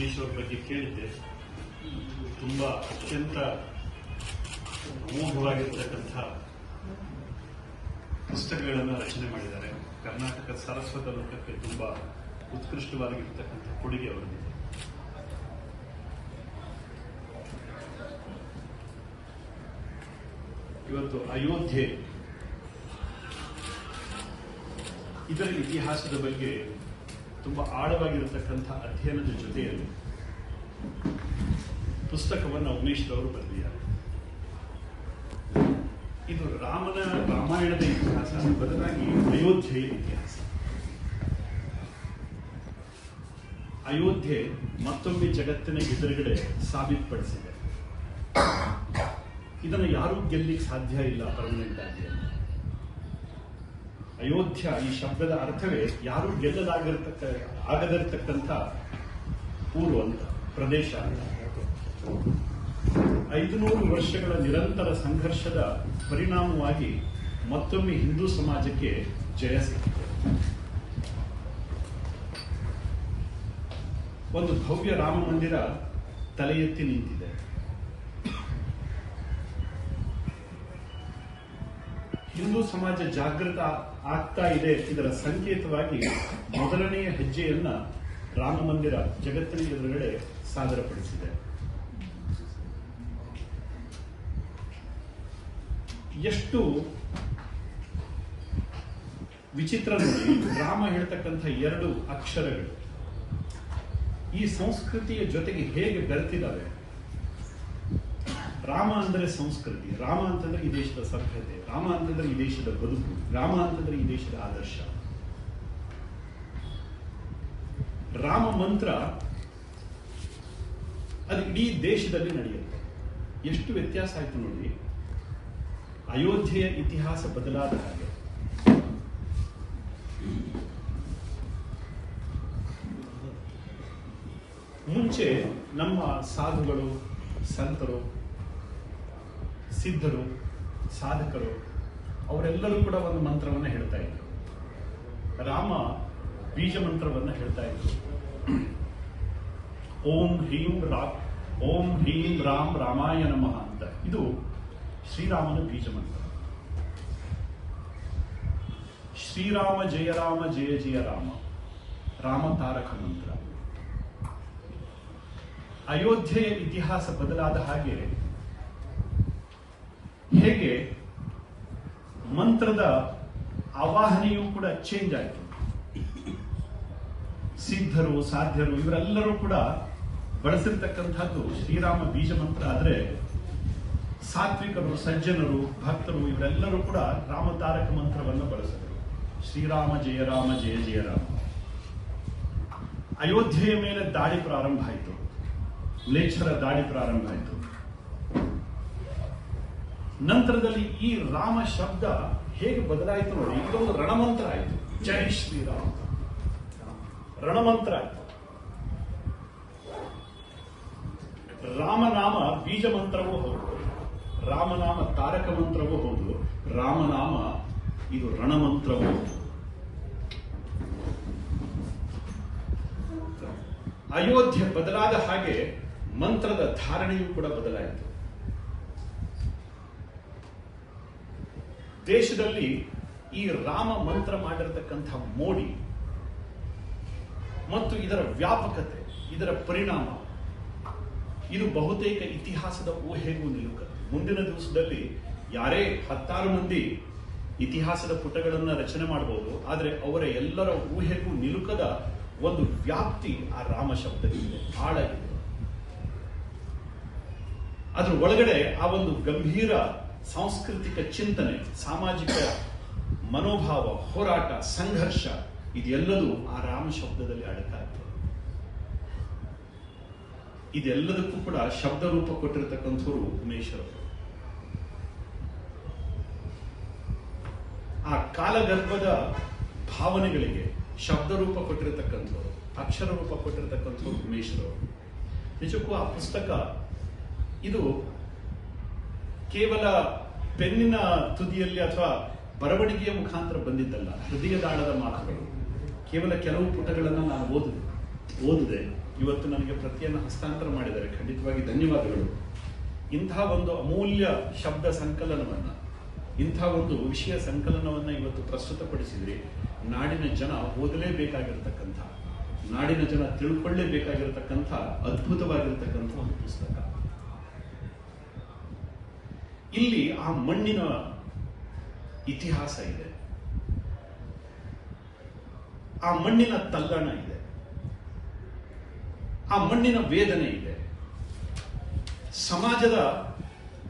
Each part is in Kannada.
ಅವ್ರ ಬಗ್ಗೆ ಕೇಳಿದ್ದೆ. ತುಂಬ ಅತ್ಯಂತ ಅಮೋಘವಾಗಿರ್ತಕ್ಕಂಥ ಪುಸ್ತಕಗಳನ್ನು ರಚನೆ ಮಾಡಿದ್ದಾರೆ. ಕರ್ನಾಟಕ ಸರಸ್ವತ ಲೋಕಕ್ಕೆ ತುಂಬ ಉತ್ಕೃಷ್ಟವಾಗಿರ್ತಕ್ಕಂಥ ಕೊಡುಗೆ ಅವರದ್ದು. ಇವತ್ತು ಅಯೋಧ್ಯೆ. ಇದರ ಇತಿಹಾಸದ ಬಗ್ಗೆ ತುಂಬಾ ಆಳವಾಗಿರತಕ್ಕಂಥ ಅಧ್ಯಯನದ ಜೊತೆಯಲ್ಲಿ ಪುಸ್ತಕವನ್ನು ಉಮೇಶ್ ಅವರು ಬರೆದಿದ್ದಾರೆ. ಇದು ರಾಮನ ರಾಮಾಯಣದ ಇತಿಹಾಸ ಬದಲಾಗಿ ಅಯೋಧ್ಯೆಯ ಇತಿಹಾಸ. ಅಯೋಧ್ಯೆ ಮತ್ತೊಮ್ಮೆ ಜಗತ್ತಿನ ಎದುರುಗಡೆ ಸಾಬೀತುಪಡಿಸಿದೆ. ಇದನ್ನು ಯಾರೂ ಗೆಲ್ಲಿಕ್ಕೆ ಸಾಧ್ಯ ಇಲ್ಲ ಪರ್ಮನೆಂಟ್ ಆಗಿ. ಅಯೋಧ್ಯ ಈ ಶಬ್ದದ ಅರ್ಥವೇ ಯಾರು ಗೆಲ್ಲಲಾಗಿರ್ತಕ್ಕ, ಆಗದಿರತಕ್ಕಂಥ ಊರು ಅಂತ, ಪ್ರದೇಶ ಅಂತ. ಐದುನೂರು ವರ್ಷಗಳ ನಿರಂತರ ಸಂಘರ್ಷದ ಪರಿಣಾಮವಾಗಿ ಮತ್ತೊಮ್ಮೆ ಹಿಂದೂ ಸಮಾಜಕ್ಕೆ ಜಯ ಸಿಕ್ಕಿದೆ. ಒಂದು ಭವ್ಯ ರಾಮ ಮಂದಿರ ತಲೆ ಎತ್ತಿ ನಿಂತಿದೆ. ಹಿಂದೂ ಸಮಾಜ ಜಾಗೃತ ಆಗ್ತಾ ಇದೆ ಇದರ ಸಂಕೇತವಾಗಿ ಮೊದಲನೆಯ ಹೆಜ್ಜೆಯನ್ನ ರಾಮ ಮಂದಿರ ಜಗತ್ತಿನ ಎದುರುಗಡೆ ಸಾದರಪಡಿಸಿದೆ. ಎಷ್ಟು ವಿಚಿತ್ರ ನೋಡಿ, ರಾಮ ಹೇಳ್ತಕ್ಕಂಥ ಎರಡು ಅಕ್ಷರಗಳು ಈ ಸಂಸ್ಕೃತಿಯ ಜೊತೆಗೆ ಹೇಗೆ ಬೆರೆತಿದ್ದಾವೆ? ರಾಮ ಅಂದರೆ ಸಂಸ್ಕೃತಿ, ರಾಮ ಅಂತಂದ್ರೆ ಈ ದೇಶದ ಸಭ್ಯತೆ, ರಾಮ ಅಂತಂದ್ರೆ ಈ ದೇಶದ ಬದುಕು, ರಾಮ ಅಂತಂದ್ರೆ ಈ ದೇಶದ ಆದರ್ಶ. ರಾಮ ಮಂತ್ರ ಅದು ಇಡೀ ದೇಶದಲ್ಲಿ ನಡೆಯುತ್ತೆ. ಎಷ್ಟು ವ್ಯತ್ಯಾಸ ಆಯ್ತು ನೋಡಿ, ಅಯೋಧ್ಯೆಯ ಇತಿಹಾಸ ಬದಲಾದ ಹಾಗೆ. ಮುಂಚೆ ನಮ್ಮ ಸಾಧುಗಳು, ಸಂತರು ಸಿದ್ಧರು, ಸಾಧಕರು, ಅವರೆಲ್ಲರೂ ಕೂಡ ಒಂದು ಮಂತ್ರವನ್ನು ಹೇಳ್ತಾ ಇದ್ರು. ರಾಮ ಬೀಜ ಮಂತ್ರವನ್ನು ಹೇಳ್ತಾ ಇದ್ರು. ಓಂ ಹ್ರೀಂ ರಾ, ಓಂ ಹ್ರೀಂ ರಾಮ್ ರಾಮಾಯ ನಮಃ ಅಂತ. ಇದು ಶ್ರೀರಾಮನ ಬೀಜ ಮಂತ್ರ. ಶ್ರೀರಾಮ ಜಯ ರಾಮ ಜಯ ಜಯ ರಾಮ. ರಾಮ ತಾರಕ ಮಂತ್ರ. ಅಯೋಧ್ಯೆಯ ಇತಿಹಾಸ ಬದಲಾದ ಹಾಗೆ ಹೇಗೆ ಮಂತ್ರದ ಆವಾಹನೆಯೂ ಕೂಡ ಚೇಂಜ್ ಆಯಿತು. ಸಿದ್ಧರು, ಸಾಧ್ಯರು, ಇವರೆಲ್ಲರೂ ಕೂಡ ಬಳಸಿರ್ತಕ್ಕಂಥದ್ದು ಶ್ರೀರಾಮ ಬೀಜ ಮಂತ್ರ. ಆದರೆ ಸಾತ್ವಿಕರು, ಸಜ್ಜನರು, ಭಕ್ತರು ಇವರೆಲ್ಲರೂ ಕೂಡ ರಾಮತಾರಕ ಮಂತ್ರವನ್ನು ಬಳಸಿದರು. ಶ್ರೀರಾಮ ಜಯ ರಾಮ, ಜಯ ಜಯ ರಾಮ. ಅಯೋಧ್ಯೆಯ ಮೇಲೆ ದಾಳಿ ಪ್ರಾರಂಭ ಆಯಿತು. ಮ್ಲೇಚ್ಛರ ದಾಳಿ ಪ್ರಾರಂಭ ಆಯಿತು. ನಂತರದಲ್ಲಿ ಈ ರಾಮ ಶಬ್ದ ಹೇಗೆ ಬದಲಾಯಿತು ನೋಡಿ ಇದೊಂದು ರಣಮಂತ್ರ ಆಯಿತು. ಜೈ ಶ್ರೀರಾಮ. ರಣಮಂತ್ರ ಆಯಿತು. ರಾಮನಾಮ ಬೀಜ ಮಂತ್ರವೂ ಹೌದು. ರಾಮನಾಮ ತಾರಕ ಮಂತ್ರವೂ ಹೌದು. ರಾಮನಾಮ ಇದು ರಣಮಂತ್ರವೂ ಹೌದು. ಅಯೋಧ್ಯೆ ಬದಲಾದ ಹಾಗೆ ಮಂತ್ರದ ಧಾರಣೆಯೂ ಕೂಡ ಬದಲಾಯಿತು. ದೇಶದಲ್ಲಿ ಈ ರಾಮ ಮಂತ್ರ ಮಾಡಿರತಕ್ಕಂಥ ಮೋಡಿ ಮತ್ತು ಇದರ ವ್ಯಾಪಕತೆ, ಇದರ ಪರಿಣಾಮ, ಇದು ಬಹುತೇಕ ಇತಿಹಾಸದ ಊಹೆಗೂ ನಿಲುಕತ್ತೆ. ಮುಂದಿನ ದಿವಸದಲ್ಲಿ ಯಾರೇ ಹತ್ತಾರು ಮಂದಿ ಇತಿಹಾಸದ ಪುಟಗಳನ್ನು ರಚನೆ ಮಾಡಬಹುದು ಆದರೆ ಅವರ ಎಲ್ಲರ ಊಹೆಗೂ ನಿಲುಕದ ಒಂದು ವ್ಯಾಪ್ತಿ ಆ ರಾಮ ಶಬ್ದಕ್ಕಿದೆ ಆಳ ಇದೆ ಅದ್ರ ಒಳಗಡೆ ಆ ಒಂದು ಗಂಭೀರ ಸಾಂಸ್ಕೃತಿಕ ಚಿಂತನೆ, ಸಾಮಾಜಿಕ ಮನೋಭಾವ, ಹೋರಾಟ, ಸಂಘರ್ಷ, ಇದೆಲ್ಲದೂ ಆ ರಾಮ ಶಬ್ದದಲ್ಲಿ ಅಡಕಾಗ್ತದೆ ಇದೆಲ್ಲದಕ್ಕೂ ಕೂಡ ಶಬ್ದ ರೂಪ ಕೊಟ್ಟಿರತಕ್ಕಂಥವ್ರು ಉಮೇಶ್ವರವರು ಆ ಕಾಲಗರ್ಭದ ಭಾವನೆಗಳಿಗೆ ಶಬ್ದ ರೂಪ ಕೊಟ್ಟಿರತಕ್ಕಂಥವ್ರು, ಅಕ್ಷರ ರೂಪ ಕೊಟ್ಟಿರತಕ್ಕಂಥವ್ರು ಉಮೇಶ್ವರವರು ನಿಜಕ್ಕೂ ಆ ಪುಸ್ತಕ ಇದು ಕೇವಲ ಪೆನ್ನಿನ ತುದಿಯಲ್ಲಿ ಅಥವಾ ಬರವಣಿಗೆಯ ಮುಖಾಂತರ ಬಂದಿದ್ದಲ್ಲ ಹೃದಯದಾಳದ ಮಾತುಗಳು. ಕೇವಲ ಕೆಲವು ಪುಟಗಳನ್ನು ನಾನು ಓದಿದೆ ಓದಿದೆ. ಇವತ್ತು ನನಗೆ ಪ್ರತಿಯನ್ನು ಹಸ್ತಾಂತರ ಮಾಡಿದರೆ ಖಂಡಿತವಾಗಿ ಧನ್ಯವಾದಗಳು. ಇಂತಹ ಒಂದು ಅಮೂಲ್ಯ ಶಬ್ದ ಸಂಕಲನವನ್ನ, ಇಂಥ ಒಂದು ವಿಷಯ ಸಂಕಲನವನ್ನ ಇವತ್ತು ಪ್ರಸ್ತುತಪಡಿಸಿದ್ರಿ. ನಾಡಿನ ಜನ ಓದಲೇಬೇಕಾಗಿರತಕ್ಕಂಥ, ನಾಡಿನ ಜನ ತಿಳ್ಕೊಳ್ಳೇಬೇಕಾಗಿರತಕ್ಕಂಥ, ಅದ್ಭುತವಾಗಿರತಕ್ಕಂಥ ಒಂದು ಪುಸ್ತಕ. ಇಲ್ಲಿ ಆ ಮಣ್ಣಿನ ಇತಿಹಾಸ ಇದೆ. ಆ ಮಣ್ಣಿನ ತಲ್ಲಣ ಇದೆ. ಆ ಮಣ್ಣಿನ ವೇದನೆ ಇದೆ. ಸಮಾಜದ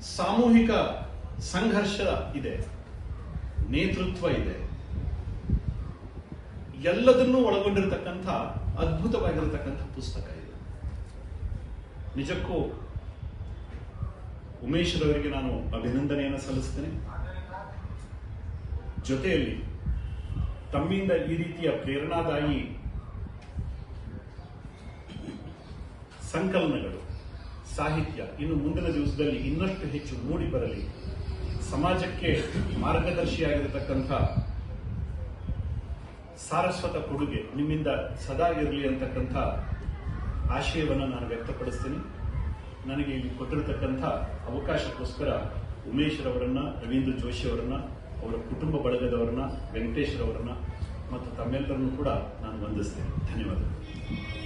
ಸಾಮೂಹಿಕ ಸಂಘರ್ಷ ಇದೆ. ನೇತೃತ್ವ ಇದೆ. ಎಲ್ಲದನ್ನೂ ಒಳಗೊಂಡಿರತಕ್ಕಂಥ ಅದ್ಭುತವಾಗಿರತಕ್ಕಂಥ ಪುಸ್ತಕ ಇದು. ನಿಜಕ್ಕೂ ಉಮೇಶ್ ರವರಿಗೆ ನಾನು ಅಭಿನಂದನೆಯನ್ನು ಸಲ್ಲಿಸ್ತೇನೆ. ಜೊತೆಯಲ್ಲಿ ತಮ್ಮಿಂದ ಈ ರೀತಿಯ ಪ್ರೇರಣಾದಾಯಿ ಸಂಕಲನಗಳು, ಸಾಹಿತ್ಯ ಇನ್ನು ಮುಂದಿನ ದಿವಸದಲ್ಲಿ ಇನ್ನಷ್ಟು ಹೆಚ್ಚು ಮೂಡಿ ಬರಲಿ. ಸಮಾಜಕ್ಕೆ ಮಾರ್ಗದರ್ಶಿಯಾಗಿರತಕ್ಕಂಥ ಸಾರಸ್ವತ ಕೊಡುಗೆ ನಿಮ್ಮಿಂದ ಸದಾ ಇರಲಿ ಅಂತಕ್ಕಂಥ ಆಶಯವನ್ನು ನಾನು ವ್ಯಕ್ತಪಡಿಸ್ತೀನಿ. ನನಗೆ ಇಲ್ಲಿ ಕೊಟ್ಟಿರತಕ್ಕಂಥ ಅವಕಾಶಕ್ಕೋಸ್ಕರ ಉಮೇಶ್ ರವರನ್ನ, ರವೀಂದ್ರ ಜೋಶಿ ಅವರನ್ನ, ಅವರ ಕುಟುಂಬ ಬಳಗದವರನ್ನ, ವೆಂಕಟೇಶ್ ರವರನ್ನ ಮತ್ತು ತಮ್ಮೆಲ್ಲರನ್ನು ಕೂಡ ನಾನು ವಂದಿಸ್ತೇನೆ. ಧನ್ಯವಾದಗಳು.